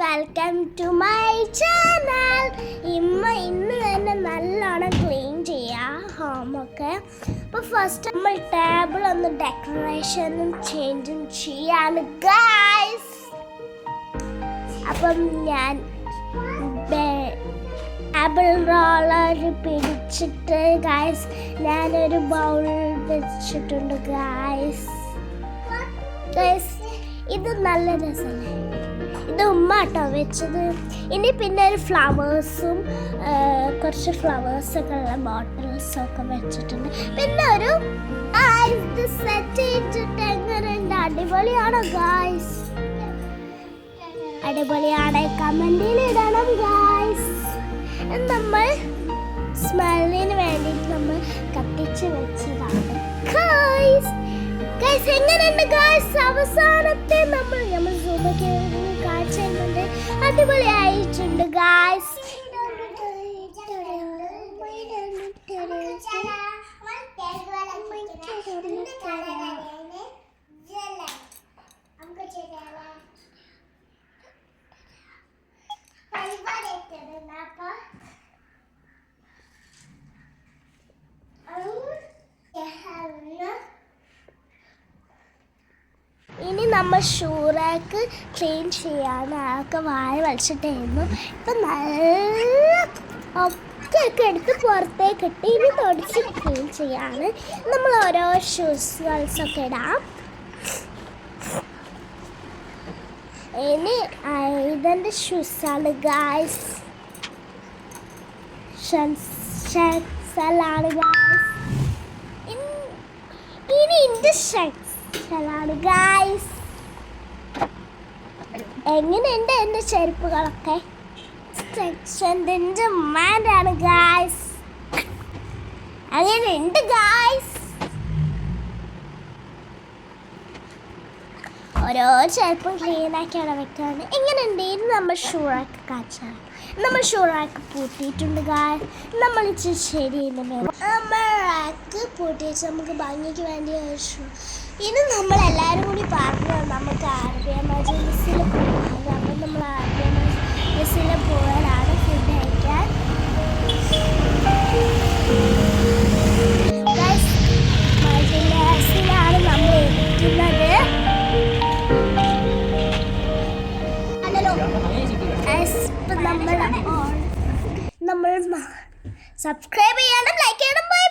Welcome to my channel ഇമ്മ ഇന്ന് തന്നെ നല്ലോണം ക്ലീൻ ചെയ്യാം ഹോമൊക്കെ അപ്പോൾ ഫസ്റ്റ് നമ്മൾ ടേബിൾ ഒന്ന് ഡെക്കറേഷനും ചേഞ്ചും ചെയ്യാണ് ഗായ്സ് അപ്പം ഞാൻ ടേബിൾ റോളർ പിടിച്ചിട്ട് ഗായ്സ് ഞാനൊരു ബൗൾ വെച്ചിട്ടുണ്ട് ഗായ്സ് ഗൈസ് ഇത് നല്ല രസമല്ലേ ഇത് ഉമ്മ കേട്ടോ വെച്ചത്. ഇനി പിന്നെ ഒരു ഫ്ലവേഴ്സും കുറച്ച് ഫ്ലവേഴ്സൊക്കെ ഉള്ള ബോട്ടിൽസും ഒക്കെ വെച്ചിട്ടുണ്ട്. പിന്നെ ഒരു സെറ്റ് ചെയ്തിട്ട് എങ്ങനെയുണ്ട് അടിപൊളിയാണോ ഗായ്സ് അടിപൊളിയാണ്. കമന്റിൽ ഇടണം ഗായ്സ് നമ്മൾ സ്മെല്ലിന് വേണ്ടിയിട്ട് നമ്മൾ കത്തിച്ച് വെച്ചതാണ്. ഗായ്സ് ഗായ്സ് എങ്ങനെയുണ്ട് ഗായ്സ് അവസാനത്തെ നമ്മൾ നമ്മൾ ചെയ്യുന്നുണ്ട് അടിപൊളിയായിട്ടുണ്ട് ഗൈസ് നമ്മൾ ഷൂറാക്ക് ക്ലീൻ ചെയ്യാൻ ആൾക്ക് വായ വലിച്ചിട്ടായിരുന്നു ഇപ്പം നല്ല ഒക്കെ എടുത്ത് പുറത്തേക്ക് ഇട്ട് ഇനി തുടച്ച് ക്ലീൻ ചെയ്യാണ്. നമ്മൾ ഓരോ ഷൂസ് ഒക്കെ ഇടാം. ഇനി ഇതെന്റെ ഷൂസാണ് ഗായ്സ് ഷെൻസലാണ് ഗായ്സ് ഇനി എന്റെ ഷെൻസലാണ് ഗായ്സ് എങ്ങനെയുണ്ട് എന്റെ ചെരുപ്പുകളൊക്കെ? സെക്ഷന്റെ ഉമ്മാന്റെയാണ് ഗായ്സ് അങ്ങനെയുണ്ട് ഗായ്സ് ഓരോ ചെരുപ്പും ക്ലീൻ ആക്കിയാണ് വെക്കാണ്. എങ്ങനെയുണ്ട് ഇത് നമ്മൾ ഷൂറാക്കി കാച്ചാണ്. നമ്മൾ ഷൂറാക്കി പൂട്ടിയിട്ടുണ്ട് ഗായ് നമ്മൾ ഇച്ചിരി ശരിയില്ല നമ്മൾ റാക്ക് പൂട്ടിയിട്ട് നമുക്ക് ഭംഗിക്ക് വേണ്ടി ഷൂ ഇനി നമ്മൾ എല്ലാവരും കൂടി പറഞ്ഞു നമുക്ക് അറബിയ മജലിസിൽ പോകാൻ അപ്പം നമ്മൾ നമ്മൾ സബ്സ്ക്രൈബ് ചെയ്യണം ലൈക്ക് ചെയ്യണം ബൈ